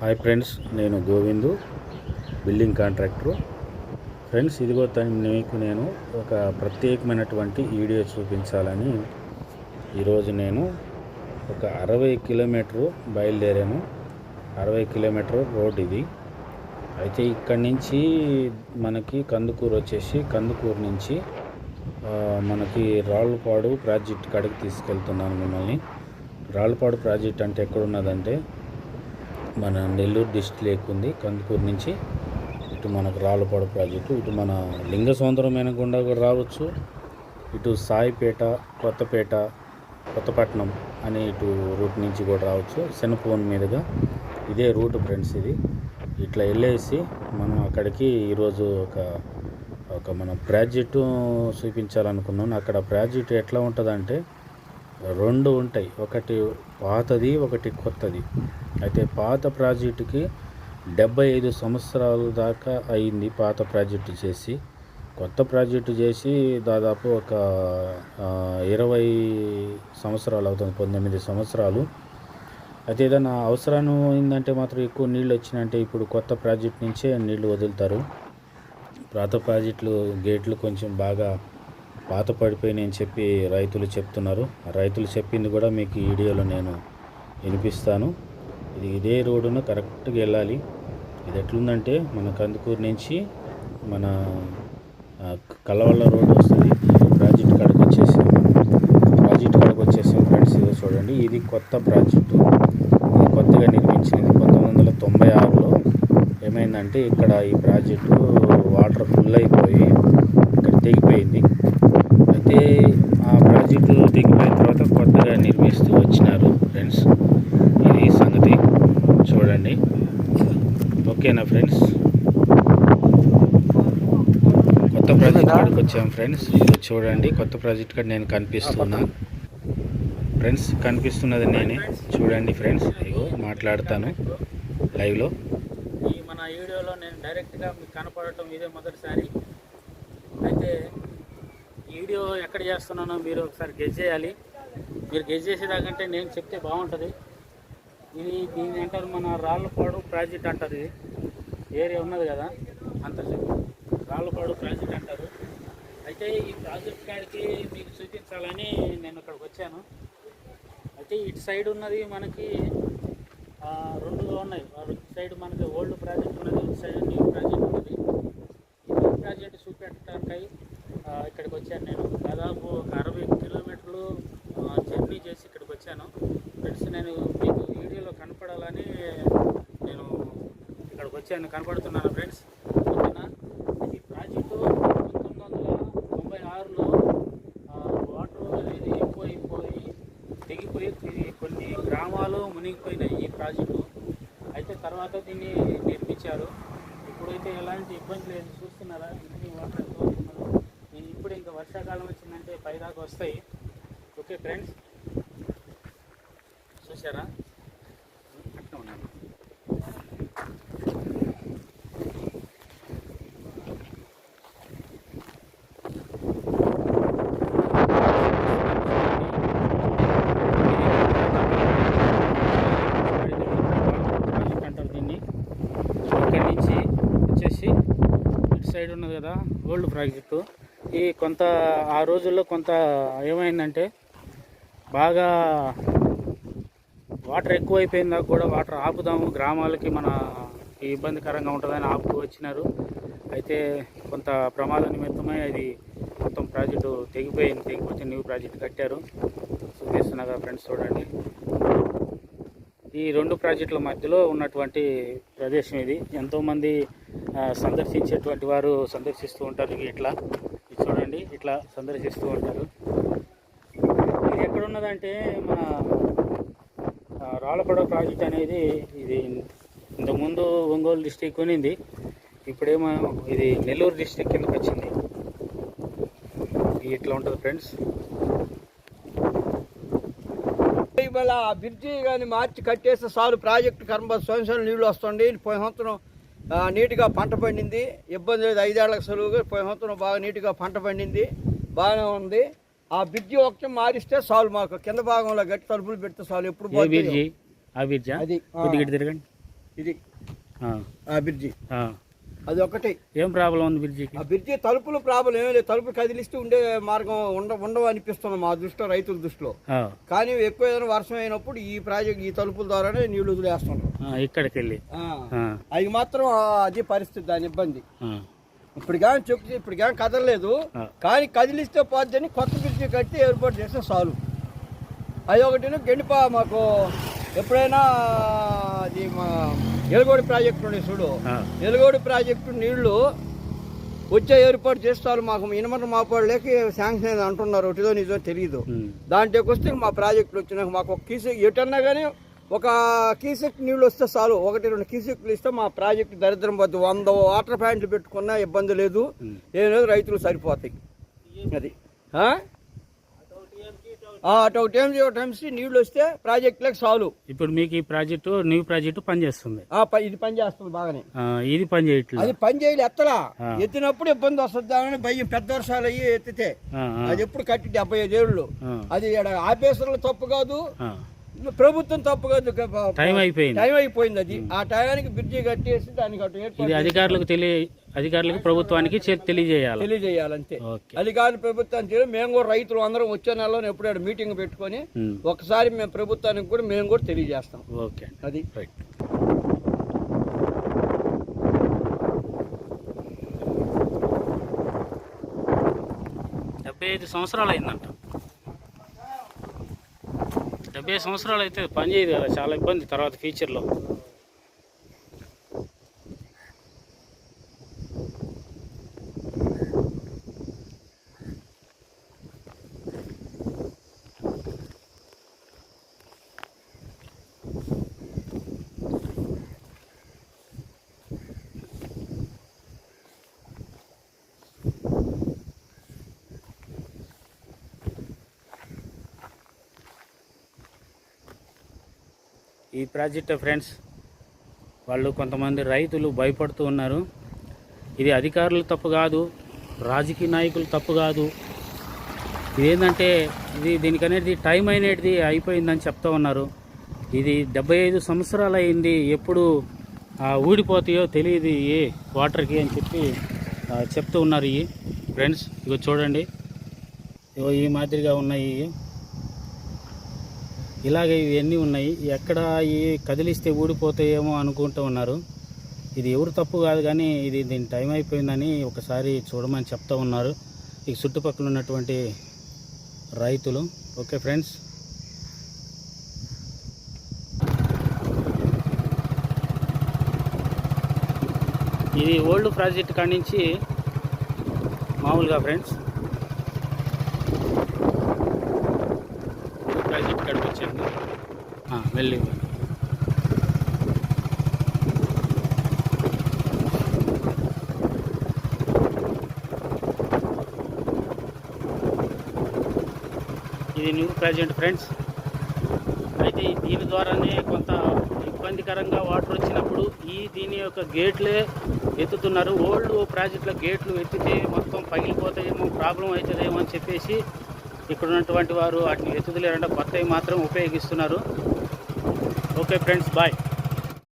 Hi friends నేను Govindu building contractor friends ఇదిగో మీకు నేను ఒక ప్రత్యేకమైనటువంటి వీడియో చూపించాలని ఈరోజు నేను ఒక అరవై కిలోమీటరు బయలుదేరాను. అరవై కిలోమీటర్ రోడ్ ఇది. అయితే ఇక్కడి నుంచి మనకి కందుకూరు వచ్చేసి కందుకూరు నుంచి మనకి రాళ్ళపాడు ప్రాజెక్ట్ కాడికి తీసుకెళ్తున్నాను మిమ్మల్ని. రాళ్ళపాడు ప్రాజెక్ట్ అంటే ఎక్కడున్నదంటే మన నెల్లూరు డిస్ట్రిక్ట్ ఉంది కందుకూరు నుంచి ఇటు మనకు రాళ్ళపాడు ప్రాజెక్టు ఇటు మన లింగ సౌందరమైన గుండా కూడా రావచ్చు. ఇటు సాయిపేట కొత్తపేట కొత్తపట్నం అనే ఇటు రూట్ నుంచి కూడా రావచ్చు. సెనపోన్ మీదుగా ఇదే రూట్ ఫ్రెండ్స్ ఇది. ఇట్లా వెళ్ళేసి మనం అక్కడికి ఈరోజు ఒక ఒక మన ప్రాజెక్టు చూపించాలనుకున్నాను అక్కడ ప్రాజెక్టు ఎట్లా ఉంటుందంటే రెండు ఉంటాయి. ఒకటి పాతది ఒకటి కొత్తది. అయితే పాత ప్రాజెక్టుకి డెబ్బై ఐదు సంవత్సరాల దాకా అయింది పాత ప్రాజెక్టు చేసి. కొత్త ప్రాజెక్టు చేసి దాదాపు ఒక ఇరవై సంవత్సరాలు అవుతుంది పంతొమ్మిది సంవత్సరాలు. అయితే ఏదైనా అవసరం అయిందంటే మాత్రం ఎక్కువ నీళ్ళు వచ్చినాయంటే ఇప్పుడు కొత్త ప్రాజెక్ట్ నుంచే నీళ్ళు వదులుతారు. పాత ప్రాజెక్టులు గేట్లు కొంచెం బాగా పాత పడిపోయినాయని చెప్పి రైతులు చెప్తున్నారు. రైతులు చెప్పింది కూడా మీకు ఈ వీడియోలో నేను వినిపిస్తాను. ఇది ఇదే రోడ్డున కరెక్ట్గా వెళ్ళాలి. ఇది ఎట్లుందంటే మన కందుకూరు నుంచి మన ఆ, కల్లవల్ల రోడ్ వస్తుంది. ప్రాజెక్ట్ కాడకు వచ్చేసాం. ప్రాజెక్ట్ కాడకు వచ్చేసాం ఫ్రెండ్స్. ఇదో చూడండి. ఇది కొత్త ప్రాజెక్టు. కొత్తగా నిర్మించినది పంతొమ్మిది వందల తొంభై ఆరులో. ఏమైందంటే ఇక్కడ ఈ ప్రాజెక్టు వాటర్ ఫుల్ అయిపోయింది ఇక్కడ తెగిపోయింది అయితే ఆ ప్రాజెక్టు తెగిపోయిన తర్వాత కొత్తగా నిర్మిస్తూ వచ్చినారు ఫ్రెండ్స్. ఇది సంగతి. చూడండి. ఓకేనా ఫ్రెండ్స్? కొత్త ప్రాజెక్ట్ కాడికి వచ్చాము ఫ్రెండ్స్. ఇది చూడండి. కొత్త ప్రాజెక్ట్ కాడ నేను కనిపిస్తున్నా. ఫ్రెండ్స్ కనిపిస్తున్నది నేనే. చూడండి ఫ్రెండ్స్. ఇగో మాట్లాడతాను లైవ్లో. ఈ మన వీడియోలో నేను డైరెక్ట్గా మీకు కనపడటం ఇదే మొదటిసారి. అయితే వీడియో ఎక్కడ చేస్తున్నానో మీరు ఒకసారి గెజ్ చేయాలి. మీరు గెజ్ చేసేదాకంటే నేను చెప్తే బాగుంటుంది. ఇది దీన్ని అంటారు మన రాళ్ళపాడు ప్రాజెక్ట్ అంటారు ఇది. ఏరియా ఉన్నది కదా అంత రాళ్ళపాడు ప్రాజెక్ట్ అంటారు. అయితే ఈ ప్రాజెక్ట్ కాడికి మీకు చూపించాలని నేను ఇక్కడికి వచ్చాను. అయితే ఇటు సైడ్ ఉన్నది మనకి రెండుగా ఉన్నాయి. ఇటు సైడ్ మనకి ఓల్డ్ ప్రాజెక్ట్ ఉన్నది ఇటు సైడ్ న్యూ ప్రాజెక్ట్ ఉన్నది ఈ న్యూ ప్రాజెక్ట్ చూపెట్టడానికై ఆ, ఇక్కడికి వచ్చాను నేను దాదాపు ఒక అరవై కిలోమీటర్లు ఆ, జర్నీ చేసి ఇక్కడికి వచ్చాను ఫ్రెండ్స్ నేను మీకు వీడియోలో కనపడాలని నేను ఇక్కడికి వచ్చాను కనపడుతున్నాను ఫ్రెండ్స్? ఓకేనా? ఈ ప్రాజెక్టు పంతొమ్మిది వందల తొంభై ఆరులో వాటర్ అనేది ఎక్కువైపోయి తెగిపోయి కొన్ని గ్రామాలు మునిగిపోయినాయి ఈ ప్రాజెక్టు. అయితే తర్వాత దీన్ని నిర్మించారు. ఇప్పుడైతే ఎలాంటి ఇబ్బంది లేదు. చూస్తున్నారా? ఇన్ని వాటర్ ఇప్పుడు ఇంకా వర్షాకాలం వచ్చిందంటే పైదాకా వస్తాయి. Okay friends? చూసారా అట్లా ఉన్నాను ప్రాజెక్ట్ అంటారు దీన్ని ఇక్కడి నుంచి వచ్చేసి ఇటు సైడ్ ఉన్నది కదా గోల్డ్ ప్రాజెక్టు. ఈ కొంత ఆ రోజుల్లో కొంత ఏమైందంటే బాగా వాటర్ ఎక్కువైపోయిందా కూడా వాటర్ ఆపుదాము గ్రామాలకి మన ఈ ఇబ్బందికరంగా ఉంటుందని ఆపుతూ వచ్చినారు. అయితే కొంత ప్రమాద నిమిత్తమై అది మొత్తం ప్రాజెక్టు తెగిపోయింది తెగిపోతే న్యూ ప్రాజెక్ట్ కట్టారు. చూపిస్తున్నా ఫ్రెండ్స్ చూడండి. ఈ రెండు ప్రాజెక్టుల మధ్యలో ఉన్నటువంటి ప్రదేశం ఇది. ఎంతోమంది సందర్శించేటువంటి వారు సందర్శిస్తూ ఉంటారు ఇట్లా. చూడండి ఇట్లా సందర్శిస్తూ ఉంటారు. ఇది ఎక్కడున్నదంటే మన రాళ్ళపడ ప్రాజెక్ట్ అనేది ఇది ఇంతకుముందు ఒంగోలు డిస్టిక్ కొనింది. ఇప్పుడేమో ఇది నెల్లూరు డిస్టిక్ కిందకి వచ్చింది. ఇట్లా ఉంటుంది ఫ్రెండ్స్. ఇవాళ ఆ బ్రిడ్జి కానీ మార్చి కట్టేస్తే సారు ప్రాజెక్టు కర్మ సంవత్సరం నీళ్ళు వస్తుంది పోయిన సంవత్సరం నీట్గా పంట పండింది. ఇబ్బంది లేదు ఐదేళ్ళకు సెలవుగా సంవత్సరం బాగా నీట్గా పంట పండింది. బాగానే ఉంది. ఆ బ్రిడ్జి ఒకటి మారిస్తే చాలు మాకు. కింద భాగంలో గట్టి తలుపులు పెడితే చాలు. ఎప్పుడు ఏ. బిర్జీ ఆ బిర్జా అది తిరగండి. ఇది. ఆ. అది ఒకటి. ఏం ప్రాబ్లం ఉంది బ్రిడ్జికి? ఆ బ్రిడ్జి తలుపులు ప్రాబ్లం ఏమీ లేదు. తలుపులు కదిలిస్తూ ఉండే మార్గం ఉండ ఉండవు అనిపిస్తుంది మా దృష్టిలో రైతుల దృష్టిలో. కానీ ఎక్కువ ఏదైనా వర్షం అయినప్పుడు ఈ ప్రాజెక్ట్ ఈ తలుపుల ద్వారానే నీళ్ళు వదిలేస్తున్నారు ఆ, ఇక్కడికి వెళ్ళి అవి మాత్రం అది పరిస్థితి దాని ఇబ్బంది. ఇప్పుడు కానీ చెప్పి ఇప్పుడు కానీ కదలలేదు. కానీ కదిలిస్తే పోద్దని కొత్త బ్రిడ్జి కట్టి ఏర్పాటు చేస్తే చాలు అది ఒకటి గెండిపా మాకు ఎప్పుడైనా అది మా ఎలుగోడి ప్రాజెక్టు ఉండే చూడు. ఎలుగోడి ప్రాజెక్టు నీళ్ళు వచ్చే ఏర్పాటు చేస్తారు మాకు ఇనమర మాపాడులేకి శాంక్షన్ అయింది అంటున్నారు ఒకటిదో నిజో తెలియదు దాంట్లోకి వస్తే మా ప్రాజెక్టులు వచ్చినాక మాకు ఒక కీసె ఎటన్నా కానీ ఒక కీసెక్ నీళ్ళు వస్తే చాలు. ఒకటి రెండు కీసెక్లు ఇస్తే మా ప్రాజెక్టు దరిద్రం పోతుంది వంద వాటర్ ప్లాంట్లు పెట్టుకున్నా ఇబ్బంది లేదు. ఏం లేదు రైతులు సరిపోతాయి. అది. అటు ఒక టైం టైమ్స్ నీళ్ళు వస్తే ప్రాజెక్టులకు చాలు. ఇప్పుడు మీకు ఈ ప్రాజెక్టు న్యూ ప్రాజెక్టు పనిచేస్తుంది ఇది పని చేస్తుంది బాగానే. ఇది పని చేయట్లేదు. అది పని చేయలే ఎత్తలా. ఎత్తినప్పుడు ఇబ్బంది వస్తుంది అని భయం. పెద్ద వర్షాలు అయ్యి ఎత్తితే అది ఎప్పుడు కట్టి డెబ్బై ఐదు ఏళ్ళు. అది ఆఫీసర్లు తప్పు కాదు. ప్రభుత్వం తప్పు కాదు టైం అయిపోయింది. టైం అయిపోయింది అది. ఆ టైంకి బ్రిడ్జి కట్టేసి దానికి అటు ఇది అధికారులకు తెలియ అధికారులకు ప్రభుత్వానికి తెలియజేయాలి. తెలియజేయాలంతే. కాదు ప్రభుత్వానికి తెలియదు. మేము కూడా రైతులు అందరం వచ్చే నెలలో ఎప్పుడు ఆడ మీటింగ్ పెట్టుకొని ఉమ్, ఒకసారి మేము ప్రభుత్వానికి కూడా మేము కూడా తెలియజేస్తాం. ఓకే. అది. రైట్ డెబ్బై ఐదు సంవత్సరాలు అయిందంట డెబ్బై ఐదు సంవత్సరాలు అయితే పనిచేయదు కదా చాలా ఇబ్బంది తర్వాత ఫ్యూచర్లో ఈ ప్రాజెక్ట్ ఫ్రెండ్స్ వాళ్ళు కొంతమంది రైతులు భయపడుతూ ఉన్నారు. ఇది అధికారులు తప్పు కాదు రాజకీయ నాయకులు తప్పు కాదు. ఇదేంటంటే ఇది దీనికనేది టైం అనేది అయిపోయిందని చెప్తా ఉన్నారు. ఇది డెబ్బై ఐదు సంవత్సరాలు అయింది ఎప్పుడు ఊడిపోతాయో తెలియదు ఏ వాటర్కి అని చెప్పి చెప్తూ ఉన్నారు ఇవి ఫ్రెండ్స్ ఇగో చూడండి. ఇగో ఈ మాదిరిగా ఉన్నాయి ఇవి. ఇలాగే ఇవన్నీ ఉన్నాయి. ఎక్కడ ఈ కదిలిస్తే ఊడిపోతాయేమో అనుకుంటూ ఉన్నారు. ఇది ఎవరు తప్పు కాదు కానీ ఇది దీని టైం అయిపోయిందని ఒకసారి చూడమని చెప్తా ఉన్నారు. ఈ చుట్టుపక్కల ఉన్నటువంటి రైతులు. Okay friends. ఇది ఓల్డ్ ప్రాజెక్ట్ కాడి నుంచి మామూలుగా ఫ్రెండ్స్ ప్రాజెక్ట్ కాడికి వెళ్ళి. ఇది న్యూ ప్రజెంట్ ఫ్రెండ్స్. అయితే దీని ద్వారానే కొంత ఇబ్బందికరంగా వాటర్ వచ్చినప్పుడు ఈ దీని యొక్క గేట్లే ఎత్తుతున్నారు. ఓల్డ్ ప్రాజెక్టుల గేట్లు ఎత్తితే మొత్తం పగిలిపోతాయేమో ప్రాబ్లం అవుతుందేమో అని చెప్పేసి ఇక్కడ ఉన్నటువంటి వారు వాటిని ఎత్తుతలేరంటే కొత్తవి మాత్రం ఉపయోగిస్తున్నారు. Okay friends bye.